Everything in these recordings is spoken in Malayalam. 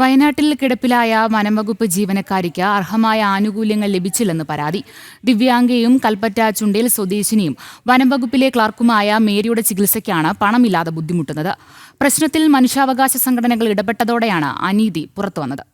വയനാട്ടിൽ കിടപ്പിലായ വനംവകുപ്പ് ജീവനക്കാരിക്ക് അർഹമായ ആനുകൂല്യങ്ങൾ ലഭിച്ചില്ലെന്ന് പരാതി. ദിവ്യാംഗയും കൽപ്പറ്റ ചുണ്ടേൽ സ്വദേശിനിയും വനംവകുപ്പിലെ ക്ലർക്കുമായ മേരിയുടെ ചികിത്സയ്ക്കാണ് പണമില്ലാതെ ബുദ്ധിമുട്ടുന്നത്. പ്രശ്നത്തിൽ മനുഷ്യാവകാശ സംഘടനകൾ ഇടപെട്ടതോടെയാണ് അനീതി പുറത്തുവന്നത്.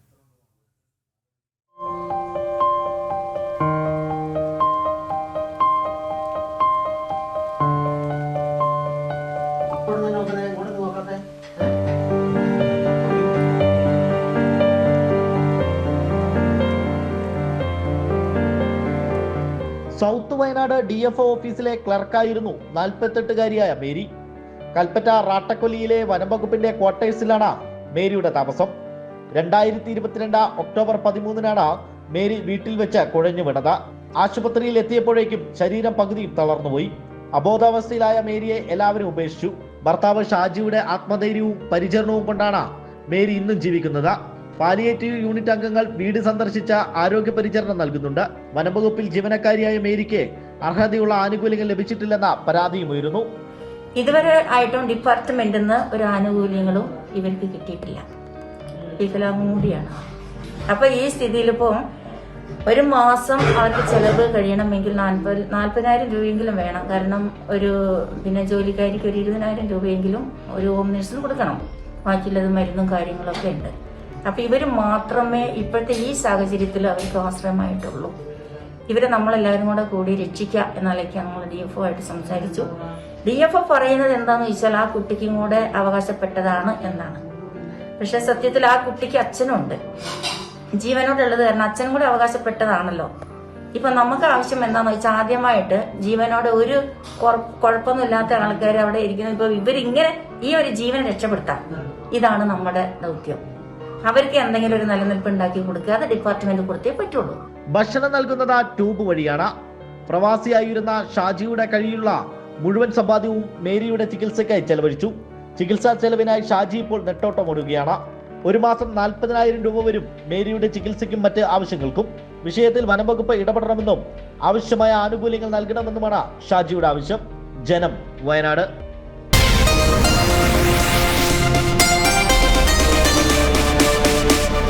സൗത്ത് വയനാട് ഡി എഫ് ഓഫീസിലെ ക്ലർക്കായിരുന്നു നാൽപ്പത്തെട്ടുകാരിയായ മേരി. കൽപ്പറ്റ റാട്ടക്കൊല്ലിയിലെ വനംവകുപ്പിന്റെ ക്വാർട്ടേഴ്സിലാണ് മേരിയുടെ താമസം. രണ്ടായിരത്തി ഇരുപത്തിരണ്ട് ഒക്ടോബർ പതിമൂന്നിനാണ് മേരി വീട്ടിൽ വെച്ച് കുഴഞ്ഞു വീണത്. ആശുപത്രിയിൽ എത്തിയപ്പോഴേക്കും ശരീരം പകുതിയും തളർന്നുപോയി. അബോധാവസ്ഥയിലായ മേരിയെ എല്ലാവരും ഉപേക്ഷിച്ചു. ഭർത്താവ് ഷാജിയുടെ ആത്മധൈര്യവും പരിചരണവും കൊണ്ടാണ് മേരി ഇന്നും ജീവിക്കുന്നത്. പാലിയേറ്റീവ് യൂണിറ്റ് അംഗങ്ങൾ വീട് സന്ദർശിച്ച ആരോഗ്യ പരിചരണം നൽകുന്നുണ്ട്. വനംവകുപ്പിൽ ജീവനക്കാരിയായ മേരിക്ക് അർഹതയുള്ള ആനുകൂല്യങ്ങൾ ലഭിച്ചിട്ടില്ലെന്ന പരാതിയും ഉയരുന്നു. ഇതുവരെ ആയിട്ടും ഡിപ്പാർട്ട്മെന്റിൽ നിന്ന് ഒരു ആനുകൂല്യങ്ങളും ഇവർക്ക് കിട്ടിയിട്ടില്ല. വികലാംഗം കൂടിയാണ് അപ്പൊ ഈ സ്ഥിതിയിലിപ്പം ഒരു മാസം അവർക്ക് ചെലവ് കഴിയണമെങ്കിൽ നാൽപ്പത് നാൽപ്പതിനായിരം രൂപയെങ്കിലും വേണം. കാരണം ഒരു പിന്നെ ജോലിക്കാരിക്ക് ഒരു ഇരുപതിനായിരം രൂപയെങ്കിലും ഒരു ഹോം നേഴ്സിന് കൊടുക്കണം. ബാക്കിയുള്ളത് മരുന്നും കാര്യങ്ങളൊക്കെ ഉണ്ട്. അപ്പൊ ഇവർ മാത്രമേ ഇപ്പോഴത്തെ ഈ സാഹചര്യത്തിൽ അവർക്ക് ആശ്രയമായിട്ടുള്ളൂ. ഇവരെ നമ്മളെല്ലാവരും കൂടെ കൂടി രക്ഷിക്കുക എന്നാലേക്ക് നമ്മൾ ഡി എഫ് ആയിട്ട് സംസാരിച്ചു. ഡി എഫ് പറയുന്നത് എന്താണെന്ന് ചോദിച്ചാൽ ആ കുട്ടിക്കും കൂടെ അവകാശപ്പെട്ടതാണ് എന്നാണ്. പക്ഷെ സത്യത്തിൽ ആ കുട്ടിക്ക് അച്ഛനുണ്ട്. ജീവനോടുള്ളത് കാരണം അച്ഛനും കൂടെ അവകാശപ്പെട്ടതാണല്ലോ. ഇപ്പൊ നമുക്ക് ആവശ്യം എന്താന്ന് വെച്ചാൽ ആദ്യമായിട്ട് ജീവനോട് ഒരു കുഴ- കുഴപ്പമൊന്നുമില്ലാത്ത ആൾക്കാർ അവിടെ ഇരിക്കുന്നത് ഇപ്പൊ ഇവരിങ്ങനെ ഈ ഒരു ജീവനെ രക്ഷപ്പെടുത്താം ഇതാണ് നമ്മുടെ ദൗത്യം. അവർക്ക് എന്തെങ്കിലും ഒരു നിലനിൽപ്പ് ഉണ്ടാക്കി കൊടുക്കുക അത് ഡിപ്പാർട്ട്മെന്റ് കൊടുത്തേ പറ്റുള്ളൂ. ഭക്ഷണം നൽകുന്നത് ട്യൂബ് വഴിയാണ്. പ്രവാസിയായിരുന്ന ഷാജിയുടെ കഴിയുള്ള മുഴുവൻ സമ്പാദ്യവും മേരിയുടെ ചികിത്സയ്ക്കായി ചെലവഴിച്ചു. ചികിത്സാ ചെലവിനായി ഷാജി ഇപ്പോൾ നെട്ടോട്ടം ഓടുകയാണ്. ഒരു മാസം നാൽപ്പതിനായിരം രൂപ വരും മേരിയുടെ ചികിത്സയ്ക്കും മറ്റ് ആവശ്യങ്ങൾക്കും. വിഷയത്തിൽ വനംവകുപ്പ് ഇടപെടണമെന്നും ആവശ്യമായ ആനുകൂല്യങ്ങൾ നൽകണമെന്നുമാണ് ഷാജിയുടെ ആവശ്യം. ജനം വയനാട്.